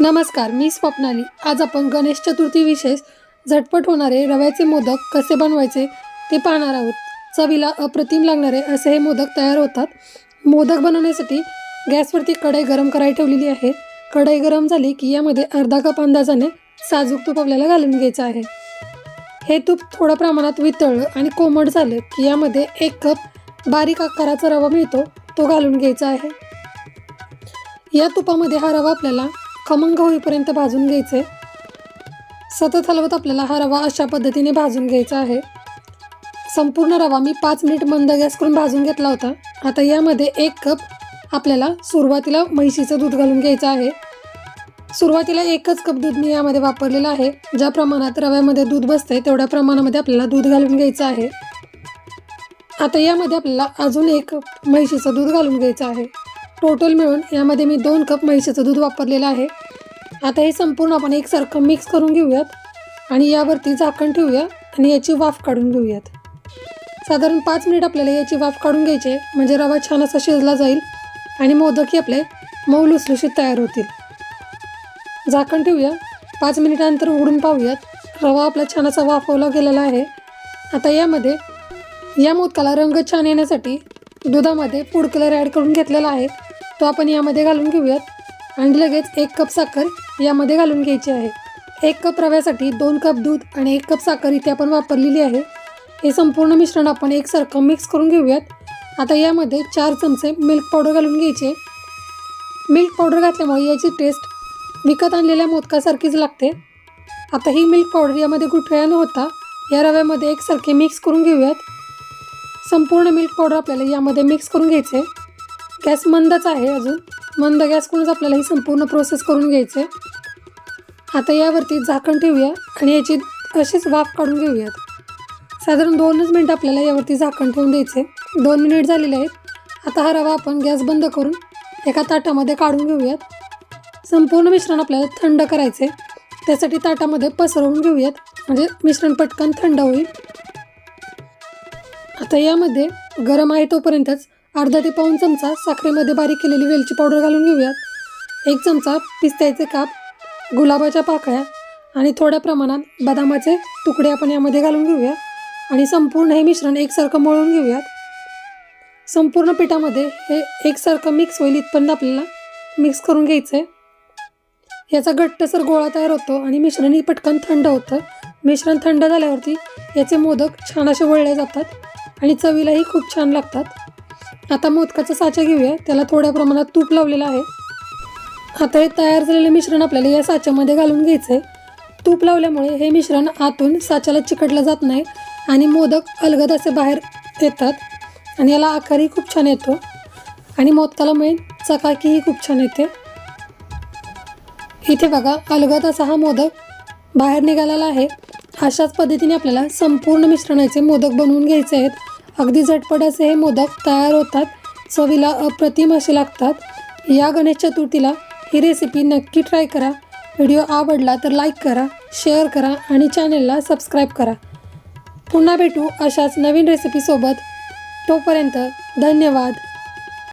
नमस्कार मी स्वप्नाली. आज आपण गणेश चतुर्थी विशेष झटपट होणारे रव्याचे मोदक कसे बनवायचे ते पाहणार आहोत. चवीला अप्रतिम लागणारे असे हे मोदक तयार होतात. मोदक बनवण्यासाठी गॅसवरती कढई गरम करायला ठेवलेली आहे. कढई गरम झाली की यामध्ये अर्धा कप अंदाजाने साजूक तूप आपल्याला घालून घ्यायचं आहे. हे तूप थोड्या प्रमाणात वितळलं आणि कोमट झालं की यामध्ये एक कप बारीक आकाराचा रवा मिळतो तो घालून घ्यायचा आहे. या तुपामध्ये हा रवा आपल्याला खमंग होईपर्यंत भाजून घ्यायचे सतत हलवत आपल्याला हा रवा अशा पद्धतीने भाजून घ्यायचा आहे. संपूर्ण रवा मी पाच मिनिट मंद गॅस करून भाजून घेतला होता. आता यामध्ये एक कप आपल्याला सुरुवातीला म्हैशीचं दूध घालून घ्यायचं आहे. सुरुवातीला एकच कप दूध मी यामध्ये वापरलेलं आहे. ज्या प्रमाणात रव्यामध्ये दूध बसते तेवढ्या प्रमाणामध्ये आपल्याला दूध घालून घ्यायचं आहे. आता यामध्ये आपल्याला अजून एक कप म्हैशीचं दूध घालून घ्यायचं आहे. टोटल मिळून यामध्ये मी दोन कप म्हैशीचं दूध वापरलेलं आहे. आता हे संपूर्ण आपण एकसारखं मिक्स करून घेऊयात. आणि यावरती झाकण ठेवूया आणि याची वाफ काढून घेऊयात. साधारण पाच मिनिट आपल्याला याची वाफ काढून घ्यायची आहे, म्हणजे रवा छान असा शिजला जाईल आणि मोदकही आपले मऊ लुसलुशीत तयार होतील. झाकण ठेवूया. पाच मिनिटानंतर उघडून पाहूयात. रवा आपला छान असा वाफवला गेलेला आहे. आता यामध्ये या मोदकाला रंग छान येण्यासाठी दुधामध्ये फूड कलर ॲड करून घेतलेला आहे. तो आपण यामध्ये घालून घेऊयात. आणि लगेच एक कप साखर यामध्ये घालून घ्यायची आहे. एक कप रव्यासाठी दोन कप दूध आणि एक कप साखर इथे आपण वापरलेली आहे. हे संपूर्ण मिश्रण आपण एकसारखं मिक्स करून घेऊयात. आता यामध्ये चार चमचे मिल्क पावडर घालून घ्यायचे. मिल्क पावडर घातल्यामुळे याची टेस्ट विकत आणलेल्या मोदकासारखीच लागते. आता ही मिल्क पावडर यामध्ये गुठळ्या न होता या रव्यामध्ये एकसारखे मिक्स करून घेऊयात. संपूर्ण मिल्क पावडर आपल्याला यामध्ये मिक्स करून घ्यायचे. गॅस मंदच आहे अजून. मंद गॅसकडूनच आपल्याला ही संपूर्ण प्रोसेस करून घ्यायचे आता यावरती झाकण ठेवूया आणि याची अशीच वाफ काढून घेऊयात. साधारण दोनच मिनटं आपल्याला यावरती झाकण ठेवून द्यायचे दोन मिनिट झालेले आहेत. आता हा रवा आपण गॅस बंद करून एका ताटामध्ये काढून घेऊयात. संपूर्ण मिश्रण आपल्याला थंड करायचे त्यासाठी ताटामध्ये पसरवून घेऊयात. म्हणजे मिश्रण पटकन थंड होईल. आता यामध्ये गरम आहे तोपर्यंतच अर्धा ते पाऊण चमचा साखरेमध्ये बारीक केलेली वेलची पावडर घालून घेऊयात. एक चमचा पिस्त्याचे काप गुलाबाच्या पाकळ्या आणि थोड्या प्रमाणात बदामाचे तुकडे आपण यामध्ये घालून घेऊया. आणि संपूर्ण हे मिश्रण एकसारखं मळून घेऊयात. संपूर्ण पिठामध्ये हे एकसारखं मिक्स होईल इथपर्यंत आपल्याला मिक्स करून घ्यायचं आहे याचा घट्टसर गोळा तयार होतो आणि मिश्रणही पटकन थंड होतं. मिश्रण थंड झाल्यावरती याचे मोदक छान असे वळले जातात आणि चवीलाही खूप छान लागतात. आता मोदकाचा साचा घेऊया. त्याला थोड्या प्रमाणात तूप लावलेलं आहे. आता हे तयार झालेलं मिश्रण आपल्याला या साच्यामध्ये घालून घ्यायचं आहे तूप लावल्यामुळे हे मिश्रण आतून साच्याला चिकटलं जात नाही आणि मोदक अलगद असे बाहेर येतात आणि याला आकारही खूप छान येतो. आणि मोदकाला मेन चकाकीही खूप छान येते. इथे बघा अलगद असा हा मोदक बाहेर निघालेला आहे. अशाच पद्धतीने आपल्याला संपूर्ण मिश्रणाचे मोदक बनवून घ्यायचे आहेत. अगदी झटपट असे हे मोदक तयार होतात चवीला अप्रतिम असे लागतात. या गणेश चतुर्थीला ही रेसिपी नक्की ट्राय करा. व्हिडिओ आवडला तर लाईक करा शेअर करा आणि चॅनलला सबस्क्राईब करा. पुन्हा भेटू अशाच नवीन रेसिपीसोबत तोपर्यंत धन्यवाद.